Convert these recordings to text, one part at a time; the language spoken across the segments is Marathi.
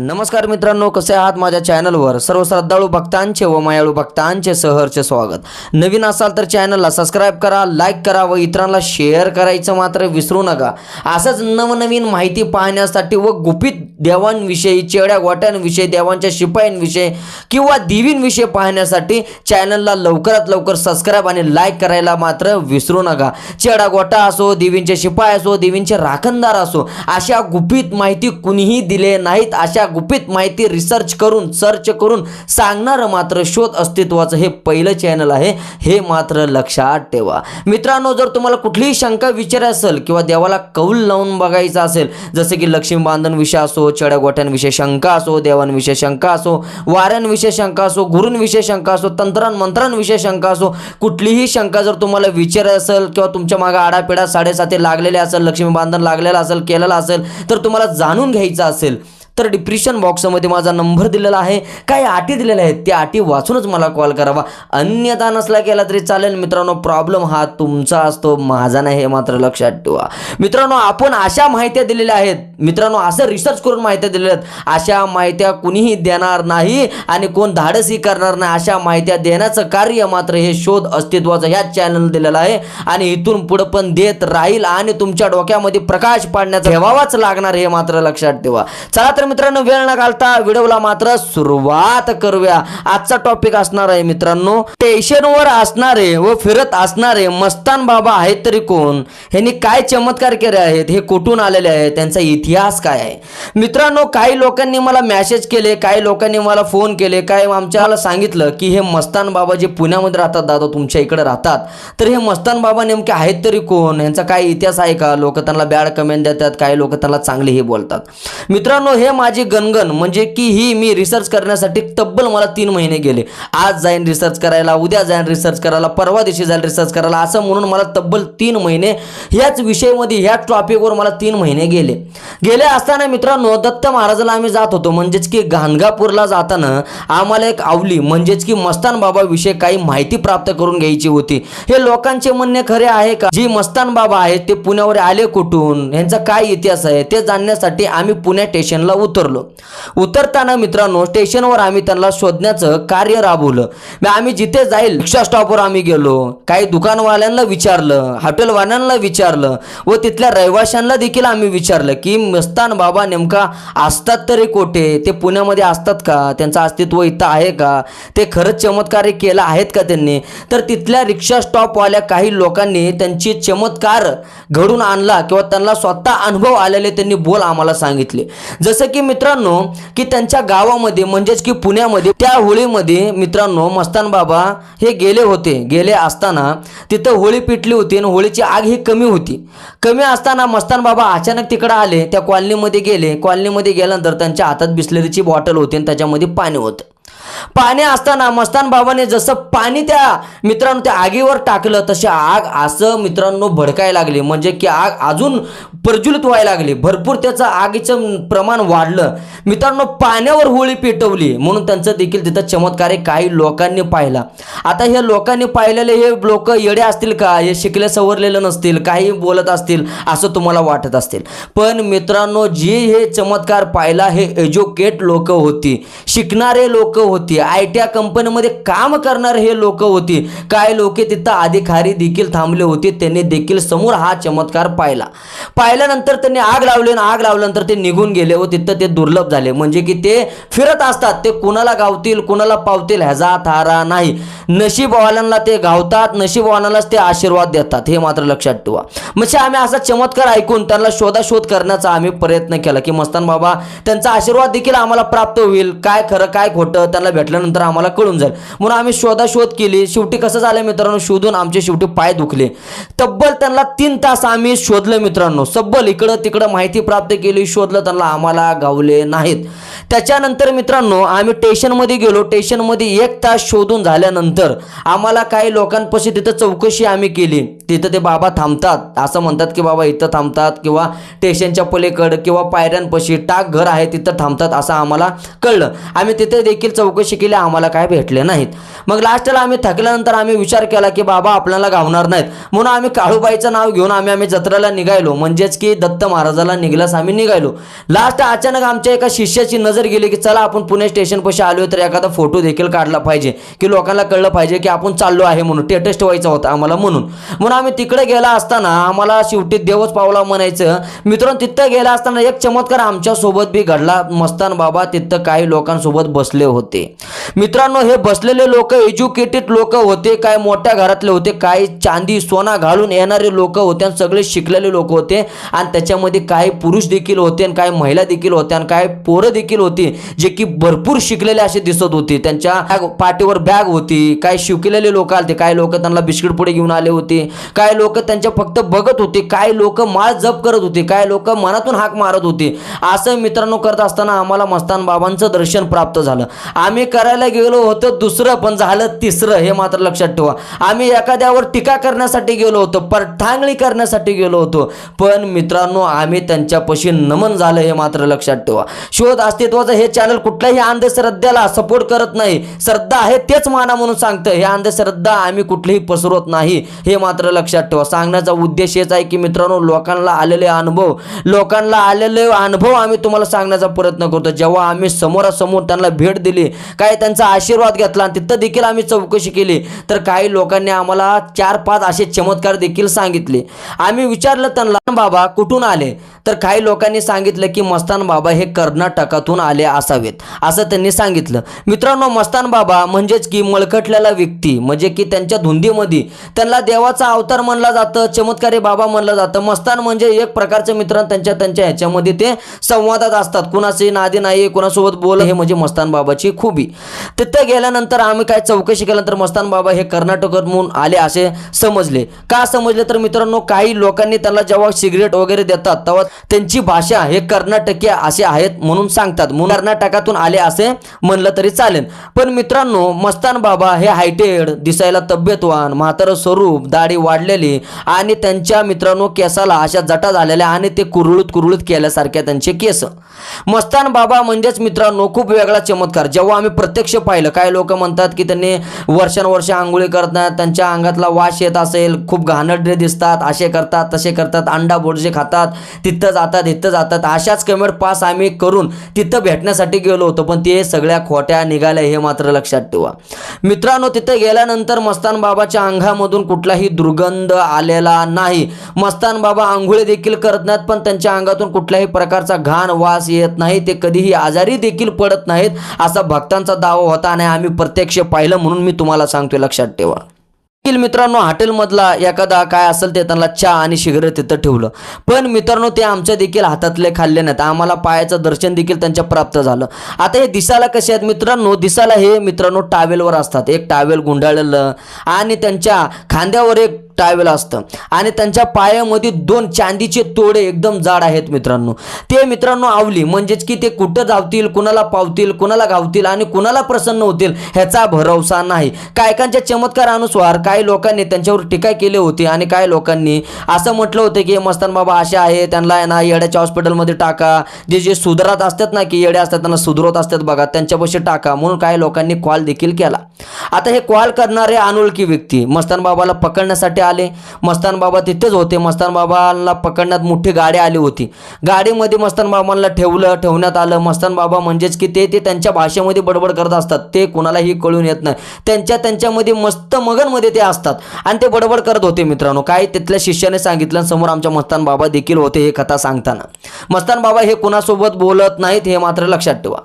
नमस्कार मित्रांनो कसे आहात माझ्या चॅनलवर? सर्व श्रद्धाळू भक्तांचे व मायाळू भक्तांचे सहर्ष स्वागत. नवीन असाल तर चॅनलला सबस्क्राईब करा लाईक करा व इतरांना शेअर करायचं मात्र विसरू नका. असंच नवनवीन माहिती पाहण्यासाठी व गुपित देवांविषयी चेड्या गोट्यांविषयी देवांच्या शिपायांविषयी किंवा देवींविषयी पाहण्यासाठी चॅनलला लवकरात लवकर सबस्क्राईब आणि लाईक करायला मात्र विसरू नका. चेडा गोटा असो देवींचे शिपाय असो देवींचे राखणदार असो अशा गुपित माहिती कुणीही दिले नाहीत अशा गुपित माहिती रिसर्च करून सर्च करून सांगणारं मात्र शोध अस्तित्वाचं हे पहिलं चॅनल आहे. हे मात्र लक्षात ठेवा. मित्रांनो जर तुम्हाला कुठलीही शंका विचार असेल किंवा देवाला कौल लावून बघायचं असेल जसे की लक्ष्मी बांधन विषय असो चढ्या शंका असो देवांविषयी शंका असो वाऱ्यांविषयी शंका असो गुरूंविषयी शंका असो तंत्रां मंत्रांविषयी शंका असो कुठलीही शंका जर तुम्हाला विचार असेल किंवा तुमच्या मागे आडापिडा साडेसाती लागलेले असेल लक्ष्मी बांधन लागलेलं असेल केलेलं असेल तर तुम्हाला जाणून घ्यायचं असेल तर डिप्रेशन बॉक्समध्ये माझा नंबर दिलेला आहे. काही अटी दिलेल्या आहेत? त्या अटी वाचूनच मला कॉल करावा. अन्यथा नसला केला तरी चालेल. मित्रांनो प्रॉब्लेम हा तुमचा असतो. माझा नाही हे मात्र लक्षात ठेवा. मित्रांनो आपण अशा माहित्या दिलेल्या आहेत. मित्रांनो असं रिसर्च करून माहित्या दिलेल्या आहेत. अशा माहित्या कुणीही देणार नाही आणि कोण धाडसही करणार नाही. अशा माहित्या देण्याचं कार्य मात्र हे शोध अस्तित्वाचं ह्याच चॅनल दिलेलं आहे. आणि इथून पुढं पण देत राहील आणि तुमच्या डोक्यामध्ये प्रकाश पाडण्याचा ठेवावाच लागणार हे मात्र लक्षात ठेवा. चला तर मित्रांनो वेळ न घालता व्हिडिओला मात्र सुरुवात करूया. आजचा टॉपिक असणार आहे मित्रांनो स्टेशनवर असणारे व फिरत असणारे मस्तान बाबा आहेत तरी कोण? ह्यांनी काय चमत्कार केले आहेत हे कुठून आलेले आहेत त्यांचा इतिहास काय आहे? मित्रांनो काही लोकांनी मला मेसेज केले काही लोकांनी मला फोन केले काय आमच्याला सांगितलं की हे मस्तान बाबा जे पुण्यामध्ये राहतात दादा तुमच्या इकडे राहतात तर हे मस्तान बाबा नेमके आहेत तरी कोण? यांचा काय इतिहास आहे का? लोक त्यांना बॅड कमेंट देतात काही लोक त्यांना चांगलेही बोलतात. मित्रांनो हे माझी गणगण म्हणजे की ही मी रिसर्च करण्यासाठी तब्बल मला तीन महिने गेले. आज जाईन रिसर्च करायला उद्या जाईन रिसर्च करायला परवा दिवशी जाईल रिसर्च करायला असं म्हणून मला तब्बल तीन महिने ह्याच विषयामध्ये ह्याच टॉपिकवर मला तीन महिने गेले. गेले असताना मित्रांनो दत्त महाराजाला आम्ही जात होतो. म्हणजेच की गाणगापूरला जाताना आम्हाला एक आवली म्हणजेच की मस्तान बाबा विषयी काही माहिती प्राप्त करून घ्यायची होती. हे लोकांचे म्हणणे खरे आहे का? जी मस्तान बाबा आहेत ते पुण्यावर आले कुठून? यांचा काय इतिहास आहे? ते जाणण्यासाठी आम्ही पुणे स्टेशनला उतरलो. उतरताना मित्रांनो स्टेशनवर आम्ही त्यांना शोधण्याचं कार्य राबवलं. मग आम्ही जिथे जाईल रिक्षा स्टॉपवर आम्ही गेलो. काही दुकानवाल्यांना विचारलं हॉटेलवाल्यांना विचारलं व तिथल्या रहिवाशांना देखील आम्ही विचारलं की मस्तान बाबा नेमका असतात तरी कोठे? ते पुण्यामध्ये असतात का? त्यांचं अस्तित्व इथं आहे का? ते खरंच चमत्कार केलं आहेत का त्यांनी? तर तिथल्या रिक्षा स्टॉपवाल्या काही लोकांनी त्यांची चमत्कार घडून आणला किंवा त्यांना स्वतः अनुभव आलेले त्यांनी बोल आम्हाला सांगितले. जसं की मित्रांनो की त्यांच्या गावामध्ये म्हणजेच की पुण्यामध्ये त्या होळीमध्ये मित्रांनो मस्तान बाबा हे गेले होते. गेले असताना तिथं होळी पिटली होती आणि होळीची आग ही कमी होती. कमी असताना मस्तान बाबा अचानक तिकडं आले. त्या कॉलनीमध्ये गेले. कॉलनीमध्ये गेल्यानंतर त्यांच्या हातात बिस्लरीची बॉटल होती आणि त्याच्यामध्ये पाणी होतं. पाणी असताना मस्तान बाबाने जसं पाणी त्या मित्रांनो त्या आगीवर टाकलं तशी आग असं मित्रांनो भडकायला लागली. म्हणजे की आग अजून प्रज्वलित व्हायला लागली. भरपूर त्याचं आगीचं प्रमाण वाढलं. मित्रांनो पाण्यावर होळी पेटवली. म्हणून त्यांचं देखील तिथं चमत्कार काही लोकांनी पाहिला. आता हे लोकांनी पाहिलेले हे लोक येडे असतील का? हे शिकले सवरलेले नसतील. काही बोलत असतील असं तुम्हाला वाटत असतील. पण मित्रांनो जे हे चमत्कार पाहिला हे एज्युकेट लोक होती. शिकणारे लोक होती. आय टी कंपनीमध्ये काम करणारे हे लोक होती. काय लोक तिथं अधिकारी देखील थांबले होते. त्यांनी देखील समोर हा चमत्कार पाहिला. पाहिल्यानंतर त्यांनी आग लावली आणि आग लावल्यानंतर ते निघून गेले व तिथं ते दुर्लभ झाले. म्हणजे की ते फिरत असतात. ते कुणाला गावतील कुणाला पावतील ह्याचा थारा नाही. नशीबवाल्यांना ते गावतात नशीबवाल्यांनाच ते आशीर्वाद देतात. हे मात्र लक्षात ठेवा. म्हणजे आम्ही असा चमत्कार ऐकून त्यांना शोधाशोध करण्याचा आम्ही प्रयत्न केला की मस्तान बाबा त्यांचा आशीर्वाद देखील आम्हाला प्राप्त होईल. काय खरं काय खोटं त्यांना भेटल्यानंतर आम्हाला कळून जाईल. म्हणून आम्ही शोधाशोध केली. शेवटी कसं झालं मित्रांनो? शोधून आमचे शेवटी पाय दुखले. तब्बल त्यांना तीन तास आम्ही शोधलं मित्रांनो. सब्बल इकडं तिकडं माहिती प्राप्त केली. शोधलं त्यांना आम्हाला गावले नाहीत. त्याच्यानंतर मित्रांनो आम्ही स्टेशनमध्ये गेलो. स्टेशनमध्ये एक तास शोधून झाल्यानंतर आम्हाला काही लोकांपाशी तिथं चौकशी आम्ही केली. तिथं ते बाबा थांबतात. असं म्हणतात की बाबा इथं थांबतात किंवा स्टेशनच्या पलीकडं किंवा पायऱ्यांपाशी टाक घर आहे तिथं थांबतात असं आम्हाला कळलं. आम्ही तिथे देखील चौकशी केली आम्हाला काय भेटले नाहीत. मग लास्टला आम्ही थकल्यानंतर आम्ही विचार केला की बाबा आपल्याला गावणार नाहीत. म्हणून आम्ही काळूबाईचं नाव घेऊन आम्ही आम्ही जत्रेला निघायलो. म्हणजेच की दत्त महाराजाला निघल्यास आम्ही निघायलो. लास्ट अचानक आमच्या एका शिष्याची नजर गेली की चला आपण पुणे स्टेशनपाशी आलो तर एखादा फोटो देखील काढला पाहिजे. की लोकांना कळलं पाहिजे की आपण चाललो आहे म्हणून टेटेस्ट व्हायचा होता आम्हाला म्हणून. म्हणून आम्ही तिकडे गेला असताना आम्हाला शेवटी देवच पावला म्हणायचं मित्रांनो तिथं गेला असताना एक चमत्कार आमच्यासोबत बी घडला. मस्तान बाबा तिथं काही लोकांसोबत बसले होते. मित्रांनो हे बसलेले लोक एज्युकेटेड लोक होते काय मोठ्या घरातले होते काही चांदी सोना घालून येणारे लोक होते आणि सगळे शिकलेले लोक होते. आणि त्याच्यामध्ये काही पुरुष देखील होते आणि काही महिला देखील होत्या आणि काही पोरं देखील होती जे की भरपूर शिकलेले असे दिसत होते. त्यांच्या पाठीवर बॅग होती काही शिकलेले लोक आले काही लोक त्यांना बिस्किट पुढे घेऊन आले होते काही लोक त्यांच्या फक्त बघत होते काही लोक माळ जप करत होते काही लोक मनातून हाक मारत होते. असं मित्रांनो करत असताना आम्हाला मस्तान बाबांचं दर्शन प्राप्त झालं. आम्ही करायला गेलो होतो दुसरं पण झालं तिसरं हे मात्र लक्षात ठेवा. आम्ही एखाद्यावर टीका करण्यासाठी गेलो होतो परठांगणी करण्यासाठी गेलो होतो पण मित्रांनो आम्ही त्यांच्यापाशी नमन झालं हे मात्र लक्षात ठेवा. शोध अस्तित्वाचं हे चॅनल कुठल्याही अंधश्रद्धेला सपोर्ट करत नाही. श्रद्धा आहे तेच माना म्हणून सांगतं हे अंधश्रद्धा आम्ही कुठलीही पसरवत नाही हे मात्र लक्षात ठेवा. सांगण्याचा उद्देश हेच आहे की मित्रांनो लोकांना आलेले अनुभव लोकांना आलेले अनुभव आम्ही तुम्हाला सांगण्याचा प्रयत्न करतो. जेव्हा आम्ही समोरासमोर त्यांना भेट दिली काय त्यांचा आशीर्वाद घेतला आणि तिथं देखील आम्ही चौकशी केली. तर काही लोकांनी आम्हाला चार पाच असे चमत्कार देखील सांगितले. आम्ही विचारलं त्यांना बाबा कुठून आले? तर काही लोकांनी सांगितलं की मस्तान बाबा हे कर्नाटकातून आले असावेत. असं त्यांनी सांगितलं. मित्रांनो मस्तान बाबा म्हणजेच की मळकटलेला व्यक्ती म्हणजे की त्यांच्या धुंदीमध्ये. त्यांना देवाचा अवतार म्हणला जातं चमत्कारी बाबा म्हणलं जातं. मस्तान म्हणजे एक प्रकारचे मित्रांनो त्यांच्या त्यांच्या ह्याच्यामध्ये ते संवादात असतात. कुणाची नादी नाही कुणासोबत बोल हे म्हणजे मस्तान बाबाची खूप खुबी. तिथं गेल्यानंतर आम्ही काय चौकशी केल्यानंतर मस्तान बाबा हे कर्नाटकातून आले असे समजले. का समजले? तर मित्रांनो काही लोकांनी त्यांना जेव्हा सिगरेट वगैरे देतात तेव्हा त्यांची भाषा हे कर्नाटकीय असे आहेत म्हणून सांगतात. म्हणून कर्नाटकातून आले असे म्हणलं तरी चालेल. पण मित्रांनो मस्तान बाबा हे हायटेड दिसायला तब्येतवान म्हातारं स्वरूप दाढी वाढलेली आणि त्यांच्या मित्रांनो केसाला अशा जटा झालेल्या आणि ते कुरळूत कुरळूत केल्यासारख्या त्यांचे केस. मस्तान बाबा म्हणजेच मित्रांनो खूप वेगळा चमत्कार. जेव्हा आम्ही प्रत्यक्ष पाहिलं. काही लोक म्हणतात की त्यांनी वर्षानुवर्ष आंघोळी करत नाहीत त्यांच्या अंगातला वास येत असेल खूप घाणडरे दिसतात असे करतात तसे करतात अंडा बोडजे खातात तिथं जातात इथं जातात. अशाच कमेंट पास आम्ही करून तिथं भेटण्यासाठी गेलो होतो पण ते सगळ्या खोट्या निघाल्या हे मात्र लक्षात ठेवा. मित्रांनो तिथं गेल्यानंतर मस्तान बाबाच्या अंगामधून कुठलाही दुर्गंध आलेला नाही. मस्तान बाबा आंघोळी देखील करत नाहीत पण त्यांच्या अंगातून कुठल्याही प्रकारचा घाण वास येत नाही ते कधीही आजारी देखील पडत नाहीत असा भक्तांचा दावा होता आणि आम्ही प्रत्यक्ष पाहिलं म्हणून मी तुम्हाला सांगतोय लक्षात ठेवा. देखील मित्रांनो हॉटेलमधला एखादा काय असेल ते त्यांना चहा आणि शिगरे तिथं ठेवलं. पण मित्रांनो ते आमच्या देखील हातातले खाल्ले नाहीत. आम्हाला पायाचं दर्शन देखील त्यांच्या प्राप्त झालं. आता हे दिसायला कसे आहेत मित्रांनो? दिसायला हे मित्रांनो टावेलवर असतात. एक टावेल गुंडाळलेलं आणि त्यांच्या खांद्यावर एक टावेल असतं. आणि त्यांच्या पायामध्ये दोन चांदीचे तोडे एकदम जाड आहेत मित्रांनो. ते मित्रांनो आवली म्हणजेच की ते कुठं धावतील कुणाला पावतील कुणाला गावतील आणि कुणाला प्रसन्न होतील ह्याचा भरवसा नाही. कायकांच्या चमत्कारानुसार काही लोकांनी त्यांच्यावर टीका केली होती आणि काही लोकांनी असं म्हटलं होतं की हे मस्तान बाबा असे आहे त्यांना आहे ना येड्याच्या हॉस्पिटलमध्ये टाका. जे जे सुधारत असतात ना की येडे असतात त्यांना सुधरवत असतात बघा त्यांच्यापाशी टाका. म्हणून काही लोकांनी कॉल देखील केला. आता हे कॉल करणारे अनोळखी व्यक्ती मस्तान बाबाला पकडण्यासाठी आले. मस्तान बाबा तिथेच होते. मस्तान बाबाला पकडण्यात मोठी गाडी आली होती. गाडीमध्ये मस्तान बाबांना ठेवलं ठेवण्यात आलं. मस्तान बाबा म्हणजेच की ते ते त्यांच्या भाषेमध्ये बडबड करत असतात. ते कोणालाही कळून येत नाही. त्यांच्या त्यांच्यामध्ये मस्त मगनमध्ये ते असतात. आणि ते बडबड करत होते मित्रांनो. काय तिथल्या शिष्याने सांगितलं समोर आमच्या मस्तान बाबा देखील होते हे कथा सांगताना. मस्तान बाबा हे कुणासोबत बोलत नाहीत हे मात्र लक्षात ठेवा.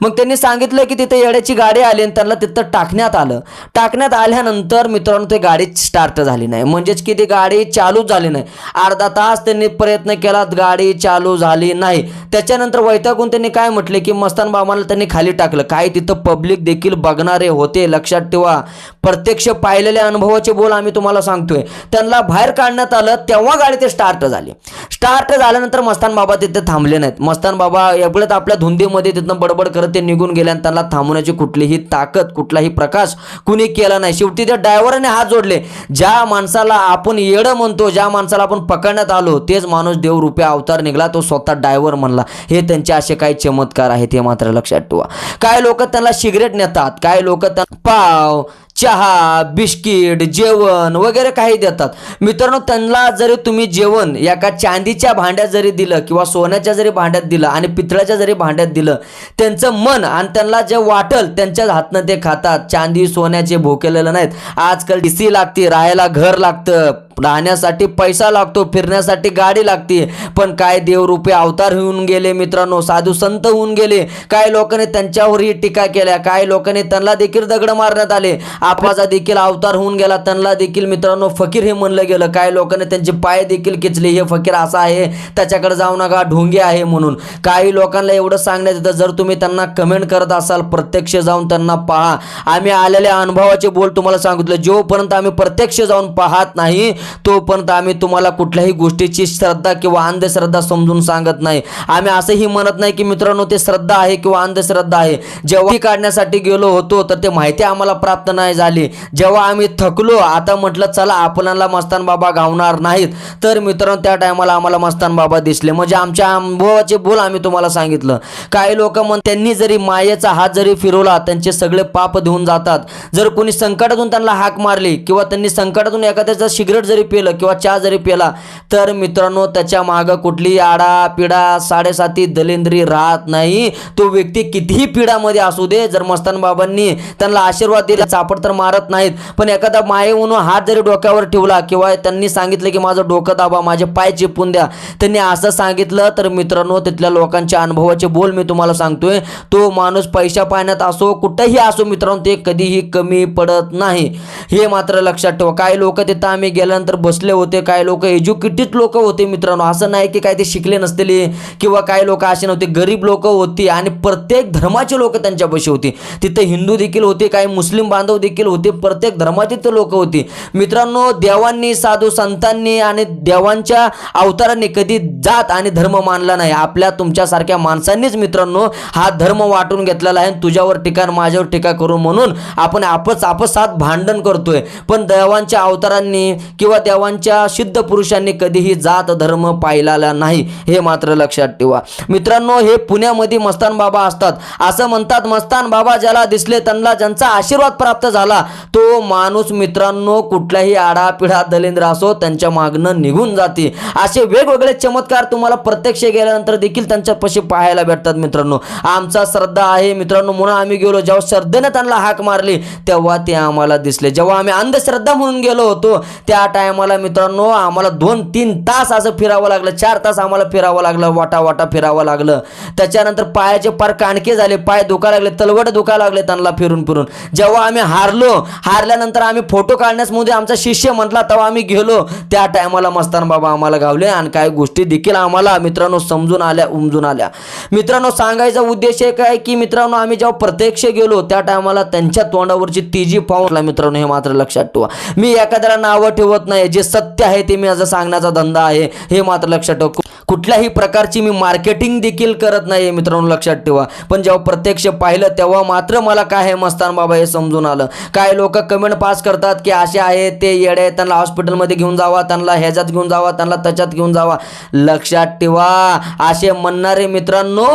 मग त्यांनी सांगितलं की तिथे येड्याची गाडी आली आणि त्यांना तिथं टाकण्यात आलं. टाकण्यात आल्यानंतर मित्रांनो ते गाडी स्टार्ट झाली नाही. म्हणजेच की ती गाडी चालूच झाली नाही. अर्धा तास त्यांनी प्रयत्न केला गाडी चालू झाली नाही. त्याच्यानंतर वैतागून त्यांनी काय म्हटले की मस्तान बाबांना त्यांनी खाली टाकलं. काय तिथं पब्लिक देखील बघणारे होते लक्षात ठेवा. प्रत्यक्ष पाहिलेल्या अनुभवाचे बोल आम्ही तुम्हाला सांगतोय. त्यांना बाहेर काढण्यात आलं तेव्हा गाडी ते स्टार्ट झाली. स्टार्ट झाल्यानंतर मस्तान बाबा तिथे थांबले नाहीत. मस्तान बाबा एवढ्यात आपल्या धुंदीमध्ये तिथनं बडबड करत ते निघून गेले आणि त्यांना थांबवण्याची कुठलीही ताकद कुठलाही प्रकाश कुणी केला नाही. शेवटी त्या ड्रायव्हरने हात जोडले. ज्या माणसाला माणसाला आपण येडं म्हणतो ज्या माणसाला आपण पकडण्यात आलो तेच माणूस देवरूपी अवतार निघाला तो स्वतः डायव्हर म्हणला. हे त्यांचे असे काही चमत्कार आहेत हे मात्र लक्षात ठेवा. काय लोक त्यांना सिगरेट नेतात काय लोक त्यांना पाव चहा बिस्किट जेवण वगैरे काही देतात. मित्रांनो त्यांना जरी तुम्ही जेवण एका चांदीच्या भांड्यात जरी दिलं किंवा सोन्याच्या जरी भांड्यात दिलं आणि पितळ्याच्या जरी भांड्यात दिलं त्यांचं मन आणि त्यांना जे वाटल त्यांच्या हातनं ते खातात. चांदी सोन्याचे भोकेलेलं नाहीत. आजकाल डीसी लागते राहायला घर लागतं. राहण्यासाठी पैसा लागतो फिरण्यासाठी गाडी लागते. पण काय देवरूपे अवतार होऊन गेले मित्रांनो साधू संत होऊन गेले. काय लोकांनी त्यांच्यावरही टीका केल्या काय लोकांनी त्यांना देखील दगड मारण्यात आले. आपाचा देखील अवतार होऊन गेला त्यांना देखील मित्रांनो फकीर हे म्हणलं गेलं. काय लोकांनी त्यांचे पाय देखील खेचले हे फकीर असा आहे त्याच्याकडे जाऊ नका ढोंगे आहे म्हणून. काही लोकांना एवढं सांगण्यात येतं जर तुम्ही त्यांना कमेंट करत असाल प्रत्यक्ष जाऊन त्यांना पहा. आम्ही आलेल्या अनुभवाचे बोल तुम्हाला सांगितलं जोपर्यंत आम्ही प्रत्यक्ष जाऊन पाहत नाही तोपर्यंत आम्ही तुम्हाला कुठल्याही गोष्टीची श्रद्धा किंवा अंधश्रद्धा समजून सांगत नाही. आम्ही असंही म्हणत नाही की मित्रांनो ते श्रद्धा आहे किंवा अंधश्रद्धा आहे. जेव्हा काढण्यासाठी गेलो होतो तर ते माहिती आम्हाला प्राप्त नाही झाली. जेव्हा आम्ही थकलो आता म्हटलं चला आपल्याला मस्तान बाबा गावणार नाहीत. तर मित्रांनो त्या टायमाला आम्हाला मस्तान बाबा दिसले. म्हणजे आमच्या अनुभवाचे बोल आम्ही तुम्हाला सांगितलं. काही लोक म्हण त्यांनी जरी मायेचा हात जरी फिरवला त्यांचे सगळे पाप धुवून जातात. जर कोणी संकटातून त्यांना हाक मारली किंवा त्यांनी संकटातून एखाद्याचा सिगरेट जरी पिलं किंवा चहा जरी पिला तर मित्रांनो त्याच्या मागं कुठली आडा पिडा साडेसाती दलिंद्री राहत नाही. तो व्यक्ती कितीही पिढामध्ये असू दे जर मस्तान बाबांनी त्यांना आशीर्वाद दिला चापड तर मारत नाहीत. पण एखादा माये म्हणून हात जरी डोक्यावर ठेवला किंवा त्यांनी सांगितलं की माझं डोकं दाबा माझे पाय चिपून द्या त्यांनी असं सांगितलं तर मित्रांनो तिथल्या लोकांच्या अनुभवाचे बोल मी तुम्हाला सांगतोय. तो माणूस पैशा पाण्यात असो कुठेही असो मित्रांनो ते कधीही कमी पडत नाही. हे मात्र लक्षात ठेवा. काही लोक तिथं आम्ही गेल्यानंतर बसले होते काही लोक एज्युकेटेड लोक होते मित्रांनो. असं नाही की काय ते शिकले नसलेले किंवा काही लोक असे नव्हते गरीब लोक होती आणि प्रत्येक धर्माचे लोक त्यांच्यापाशी होती. तिथे हिंदू देखील होते काही मुस्लिम बांधव देखील होते प्रत्येक धर्माचे ते लोक होती. मित्रांनो देवांनी साधू संतांनी आणि देवांच्या अवतारांनी कधी जात आणि धर्म मानला नाही. आपल्या तुमच्यासारख्या माणसांनीच मित्रांनो हा धर्म वाटून घेतलेला आहे. तुझ्यावर टीका माझ्यावर टीका करू म्हणून आपण आपच आपसात भांडण करतोय. पण देवांच्या अवतारांनी किंवा देवांच्या सिद्ध पुरुषांनी कधीही जात धर्म पाहिलेला नाही हे मात्र लक्षात ठेवा. मित्रांनो हे पुण्यामध्ये मस्तान बाबा असतात. असं म्हणतात मस्तान बाबा ज्याला दिसले त्यांना ज्यांचा आशीर्वाद प्राप्त झाला तो माणूस मित्रांनो कुठल्याही आडापिढा दलिंद्र असो त्यांच्या मागणं निघून जाते. असे वेगवेगळे चमत्कार तुम्हाला प्रत्यक्ष गेल्यानंतर देखील त्यांच्यापाशी पाहायला भेटतात मित्रांनो. आमचा श्रद्धा आहे. मित्रांनो म्हणून आम्ही गेलो जेव्हा श्रद्धेने त्यांना हाक मारली तेव्हा ते आम्हाला दिसले. जेव्हा आम्ही अंधश्रद्धा म्हणून गेलो होतो त्या टायमाला मित्रांनो आम्हाला दोन तीन तास असं फिरावं लागलं. चार तास आम्हाला फिरावं लागलं वाटा वाटा फिरावं लागलं. त्याच्यानंतर पायाचे पार काणके झाले पाय दुखा लागले तलवट दुखा लागले त्यांना फिरून फिरून. जेव्हा आम्ही हारलो हारल्यानंतर आम्ही फोटो काढण्यासमध्ये आमचा शिष्य म्हटला तेव्हा आम्ही गेलो. त्या टायमाला मस्तान बाबा आम्हाला गावले आणि काही गोष्टी देखील आम्हाला मित्रांनो समजून आल्या उमजून आल्या. मित्रांनो सांगायचा उद्देश एक आहे की मित्रांनो आम्ही जेव्हा प्रत्यक्ष गेलो त्या टायमाला त्यांच्या तोंडावरची तिजी पाहून मित्रांनो हे मात्र लक्षात ठेवा. मी एखाद्याला नावं ठेवत नाही जे सत्य आहे ते मी माझा सांगण्याचा धंदा आहे हे मात्र लक्षात ठेवा. कुठल्याही प्रकारची मी मार्केटिंग देखील करत नाही मित्रांनो लक्षात ठेवा. पण जेव्हा प्रत्यक्ष पाहिलं तेव्हा मात्र मला काय आहे मस्तान बाबा हे समजून आलं. काय लोक कमेंट पास करतात की असे आहे ते येडे त्यांना हॉस्पिटलमध्ये घेऊन जावा त्यांना ह्याच्यात घेऊन जावा त्यांना त्याच्यात घेऊन जावा. लक्षात ठेवा. असे म्हणणारे मित्रांनो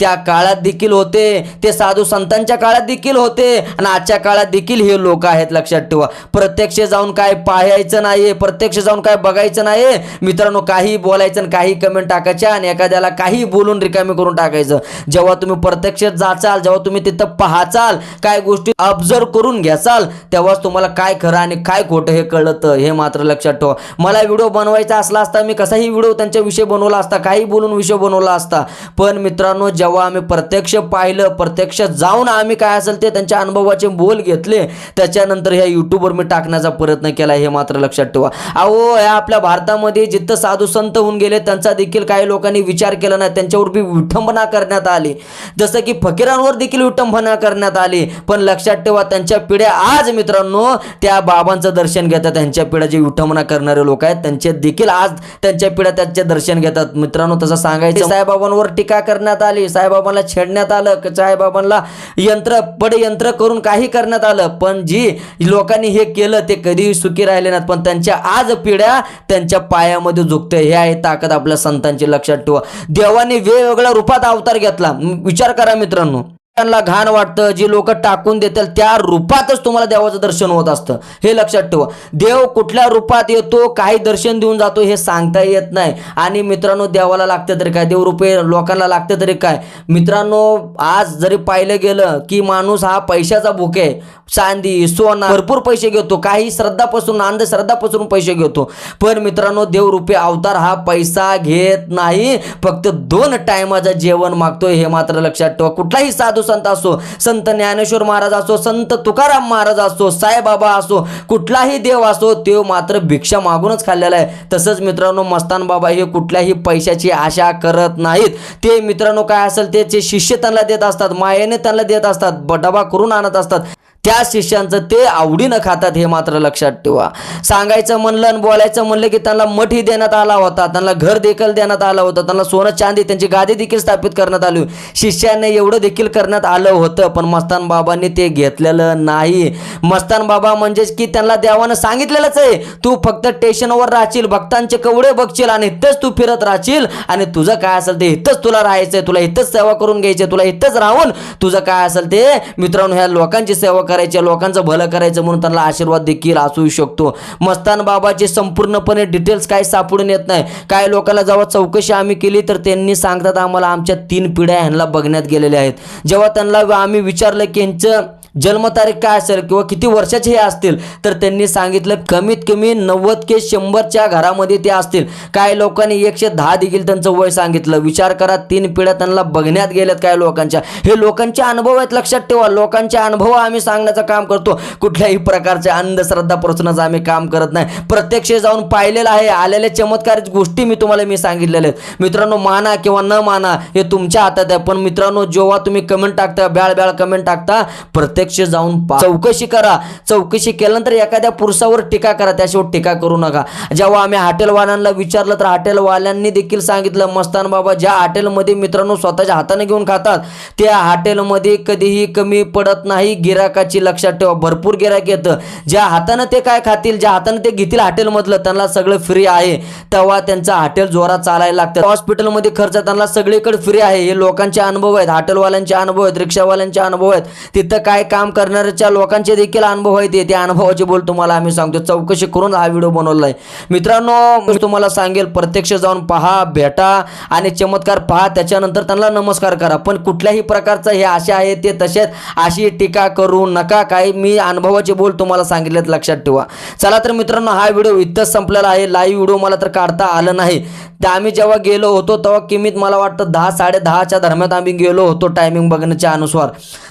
त्या काळात देखील होते. ते साधू संतांच्या काळात देखील होते. आणि आजच्या काळात देखील हे लोक आहेत लक्षात ठेवा. प्रत्यक्ष जाऊन काय पाहायचं नाही. प्रत्यक्ष जाऊन काय बघायचं नाही. मित्रांनो काही बोलायचं आणि काही कमेंट टाकायच्या आणि एखाद्याला काही बोलून रिकामी करून टाकायचं. जेव्हा तुम्ही प्रत्यक्ष जाचाल जेव्हा तुम्ही तिथं पाहाचाल काय गोष्टी ऑब्झर्व करून घ्याचाल तेव्हाच तुम्हाला काय खरं आणि काय खोटं हे कळतं. हे मात्र लक्षात ठेवा. मला व्हिडिओ बनवायचा असला असता मी कसाही व्हिडिओ त्यांच्या विषय बनवला असता काही बोलून विषय बनवला असता पण मित्रांनो जेव्हा आम्ही प्रत्यक्ष पाहिलं प्रत्यक्ष जाऊन आम्ही काय असेल ते त्यांच्या अनुभवाचे बोल घेतले त्याच्यानंतर ह्या युट्यूबवर मी टाकण्याचा प्रयत्न केला हे मात्र लक्षात ठेवा अहो या आपल्या भारतामध्ये जिथं साधू संत होऊन गेले त्यांचा देखील काही लोकांनी विचार केला नाही. त्यांच्यावर बी विठंबना करण्यात आली. जसं की फकीरांवर देखील विठंबना करण्यात आली. पण लक्षात ठेवा त्यांच्या पिढ्या आज मित्रांनो त्या बाबांचं दर्शन घेतात. त्यांच्या पिढ्या जे विठंबना करणारे लोक आहेत त्यांचे देखील आज त्यांच्या पिढ्या त्यांचे दर्शन घेतात. मित्रांनो तसं सांगायचं साईबाबांवर टीका करण्यात आली. साईबाबांना छेडण्यात आलं. साईबाबांना यंत्र पड यंत्र करून काही करण्यात आलं. पण जी लोकांनी हे केलं ते कधीही सुखी राहिले नाहीत. पण त्यांच्या आज पिढ्या त्यांच्या पायामध्ये झुकते हे आहे ताकद आपल्या संतांची लक्षात ठेवा. देवाने वेगवेगळ्या रूपात अवतार घेतला. विचार करा मित्रांनो. त्यांना घाण वाटतं जी लोक टाकून देतील त्या रूपातच तुम्हाला देवाचं दर्शन होत असतं. हे लक्षात ठेवा. देव कुठल्या रूपात येतो काही दर्शन देऊन जातो हे सांगता येत नाही. आणि मित्रांनो देवाला लागतं तरी काय? देव रुपये लोकांना लागतं तरी काय? मित्रांनो आज जरी पाहिलं गेलं की माणूस हा पैशाचा भूक आहे. चांदी सोना भरपूर पैसे घेतो. काही श्रद्धापासून अंधश्रद्धापासून पैसे घेतो. पण मित्रांनो देवरूपे अवतार हा पैसा घेत नाही. फक्त दोन टायमाचं जेवण मागतोय हे मात्र लक्षात ठेवा. कुठलाही साधू संत असो संत ज्ञानेश्वर महाराज असो संत तुकाराम महाराज असो साईबाबा असो कुठलाही देव असो तो मात्र भिक्षा मागूनच खाल्लेला आहे. तसंच मित्रांनो मस्तान बाबा हे कुठल्याही पैशाची आशा करत नाहीत. ते मित्रांनो काय असेल त्याचे शिष्य त्यांना देत असतात मायेने त्यांना देत असतात ब- डबा करून आणत असतात. त्या शिष्यांचं ते आवडीनं खातात हे मात्र लक्षात ठेवा. सांगायचं म्हणलं आणि बोलायचं म्हणलं की त्यांना मठही देण्यात आला होता त्यांना घर देखील देण्यात आलं होतं त्यांना सोनं चांदी त्यांची गादी देखील स्थापित करण्यात आली. शिष्यांना एवढं देखील करण्यात आलं होतं पण मस्तान बाबांनी ते घेतलेलं नाही. मस्तान बाबा म्हणजेच की त्यांना देवानं सांगितलेलंच आहे तू फक्त स्टेशनवर राहशील भक्तांचे कवडे बघशील आणि इथंच तू फिरत राहशील आणि तुझं काय असेल ते इथंच तुला राहायचंय तुला इथंच सेवा करून घ्यायची तुला इथंच राहून तुझं काय असेल ते मित्रांनो ह्या लोकांची सेवा करायचे लोकांचं भलं करायचं म्हणून त्यांना आशीर्वाद देखील असू शकतो. मस्तान बाबाचे संपूर्णपणे डिटेल्स काही सापडून येत नाही. काही लोकांना जेव्हा चौकशी आम्ही केली तर त्यांनी सांगतात आम्हाला आमच्या तीन पिढ्या ह्यांना बघण्यात गेलेल्या आहेत. जेव्हा त्यांना आम्ही विचारलं की यांचं जन्मतारीख काय असेल किंवा किती वर्षाचे हे असतील तर त्यांनी सांगितलं कमीत कमी नव्वद के शंभरच्या घरामध्ये ते असतील. काही लोकांनी एकशे दहा देखील त्यांचं वय सांगितलं. विचार करा तीन पिढ्या त्यांना बघण्यात गेल्यात काय लोकांच्या. हे लोकांचे अनुभव आहेत लक्षात ठेवा. लोकांचे अनुभव आम्ही सांगण्याचं काम करतो. कुठल्याही प्रकारच्या अंधश्रद्धा प्रश्नाचं आम्ही काम करत नाही. प्रत्यक्ष जाऊन पाहिलेलं आहे. आलेल्या चमत्कार गोष्टी मी तुम्हाला मी सांगितलेल्या आहेत. मित्रांनो माना किंवा न माना हे तुमच्या हातात आहे. पण मित्रांनो जेव्हा तुम्ही कमेंट टाकता ब्याळ ब्याळ कमेंट टाकता प्रत्येक प्रत्यक्ष जाऊन पा- चौकशी करा. चौकशी केल्यानंतर एखाद्या पुरुषावर टीका करा. त्याशिवाय टीका करू नका. जेव्हा आम्ही हॉटेलवाल्यांना विचारलं तर हॉटेलवाल्यांनी देखील सांगितलं मस्तान बाबा ज्या हॉटेलमध्ये मित्रांनो स्वतःच्या हाताने घेऊन खातात त्या हॉटेलमध्ये कधीही कमी पडत नाही. गिराकाची लक्षात ठेवा. भरपूर गिराक येतं. ज्या हातानं ते काय खातील ज्या हातानं ते घेतील हॉटेलमधलं त्यांना सगळं फ्री आहे. तेव्हा त्यांचं हॉटेल जोरात चालायला लागतं. हॉस्पिटलमध्ये खर्च त्यांना सगळीकडे फ्री आहे. हे लोकांचे अनुभव आहेत. हॉटेलवाल्यांचे अनुभव आहेत. रिक्षावाल्यांचे अनुभव आहेत. तिथं काय काम करणाऱ्याच्या लोकांचे देखील अनुभव आहेत. ते- त्या अनुभवाचे बोल तुम्हाला आम्ही सांगतो. चौकशी करून हा व्हिडिओ बनवला आहे मित्रांनो मी तुम्हाला सांगेल प्रत्यक्ष जाऊन पहा भेटा आणि चमत्कार पहा. त्याच्यानंतर त्यांना नमस्कार करा. पण कुठल्याही प्रकारचं हे असे आहे ते तसेच अशी टीका करू नका. काही मी अनुभवाचे बोल तुम्हाला सांगितलेत लक्षात ठेवा. चला तर मित्रांनो हा व्हिडिओ इथंच संपलेला आहे. लाईव्ह व्हिडिओ मला तर काढता आलं नाही. तर आम्ही जेव्हा गेलो होतो तेव्हा किमित मला वाटतं दहा साडे दहाच्या दरम्यान आम्ही गेलो होतो टायमिंग बघण्याच्या अनुसार.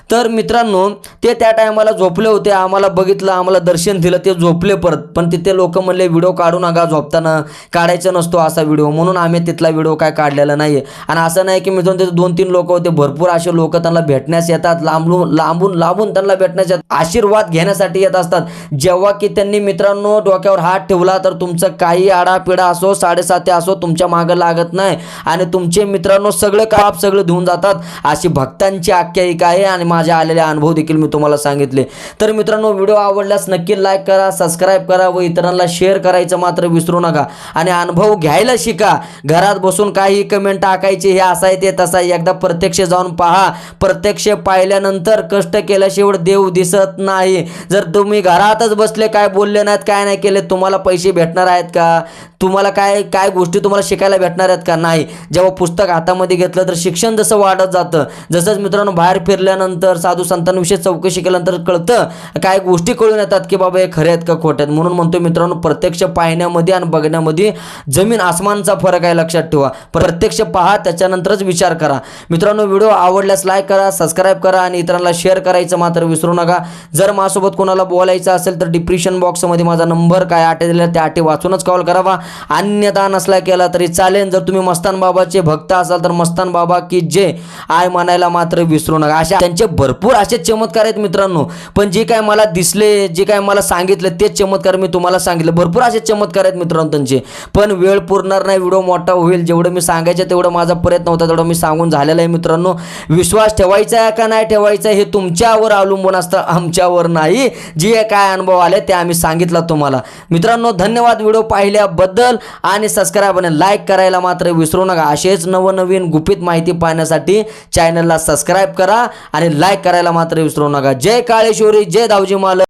तर मित्रांनो ते त्या टायमाला झोपले होते आम्हाला बघितलं आम्हाला दर्शन दिलं ते झोपले परत. पण तिथे लोक म्हणले व्हिडिओ काढू नका झोपताना काढायचा नसतो असा व्हिडिओ. म्हणून आम्ही तिथला व्हिडिओ काय काढलेला नाही आणि असं नाही की मित्रांनो तिथे दोन तीन लोक होते भरपूर असे लोक त्यांना भेटण्यास येतात लांबून लांबून लांबून त्यांना भेटण्यास येतात आशीर्वाद घेण्यासाठी येत असतात. जेव्हा की त्यांनी मित्रांनो डोक्यावर हात ठेवला तर तुमचं काही आडापिडा असो साडेसाते असो तुमच्या मागं लागत नाही. आणि तुमचे मित्रांनो सगळं काप सगळं धुवून जातात. अशी भक्तांची आख्यायिका आहे आणि माझ्या आलेले अनुभव देखील मी तुम्हाला सांगितले. तर मित्रांनो व्हिडिओ आवडल्यास नक्की लाईक करा सबस्क्राईब करा व इतरांना शेअर करायचं मात्र विसरू नका. आणि अनुभव घ्यायला शिका. घरात बसून काही कमेंट टाकायची हे असं आहे ते तसं आहे. एकदा प्रत्यक्ष जाऊन पहा. प्रत्यक्ष पाहिल्यानंतर कष्ट केल्याशिवाय देव दिसत नाही. जर तुम्ही घरातच बसले काय बोलले नाहीत काय नाही केले तुम्हाला पैसे भेटणार आहेत का? तुम्हाला काय काय गोष्टी तुम्हाला शिकायला भेटणार आहेत का? नाही. जेव्हा पुस्तक हातामध्ये घेतलं तर शिक्षण जसं वाढत जातं. जसंच मित्रांनो बाहेर फिरल्यानंतर केल्यानंतर साधू संतांविषयी चौकशी केल्यानंतर कळतं काय गोष्टी कळून येतात की बाबा हे खरे आहेत का खोट्यात आहेत. म्हणून म्हणतो मित्रांनो प्रत्यक्ष पाहण्यामध्ये आणि बघण्यामध्ये जमीन आसमानचा फरक आहे लक्षात ठेवा. प्रत्यक्ष पहा त्याच्यानंतरच विचार करा. मित्रांनो व्हिडिओ आवडल्यास लाईक करा सबस्क्राईब करा आणि इतरांना शेअर करायचं मात्र विसरू नका. जर माझ्यासोबत कोणाला बोलायचं असेल तर डिप्रेशन बॉक्समध्ये माझा नंबर काय आटे दिला त्या आटे वाचूनच कॉल करावा. अन्यथा नसला केला तरी चालेल. जर तुम्ही मस्तान बाबाचे भक्त असाल तर मस्तान बाबा की जे आय म्हणायला मात्र विसरू नका. अशा त्यांचे भरपूर असे चमत्कार आहेत मित्रांनो. पण जे काय मला दिसले जे काय मला सांगितलं तेच चमत्कार मी तुम्हाला सांगितलं. भरपूर असे चमत्कार आहेत मित्रांनो त्यांचे. पण वेळ पुरणार नाही व्हिडिओ मोठा होईल. जेवढं मी सांगायचं तेवढं माझा प्रयत्न होता तेवढं मी सांगून झालेलं आहे मित्रांनो. विश्वास ठेवायचा आहे का नाही ठेवायचा आहे हे तुमच्यावर अवलंबून असतं आमच्यावर नाही. जे काय अनुभव आले ते आम्ही सांगितलं तुम्हाला. मित्रांनो धन्यवाद व्हिडिओ पाहिल्याबद्दल. आणि सबस्क्राईब आणि लाईक करायला मात्र विसरू नका. असेच नवनवीन गुपित माहिती पाहण्यासाठी चॅनलला सबस्क्राईब करा. आणि लाईक करायला मात्र विसरू नका. जय काळेश्वरी जय दावजी मालक.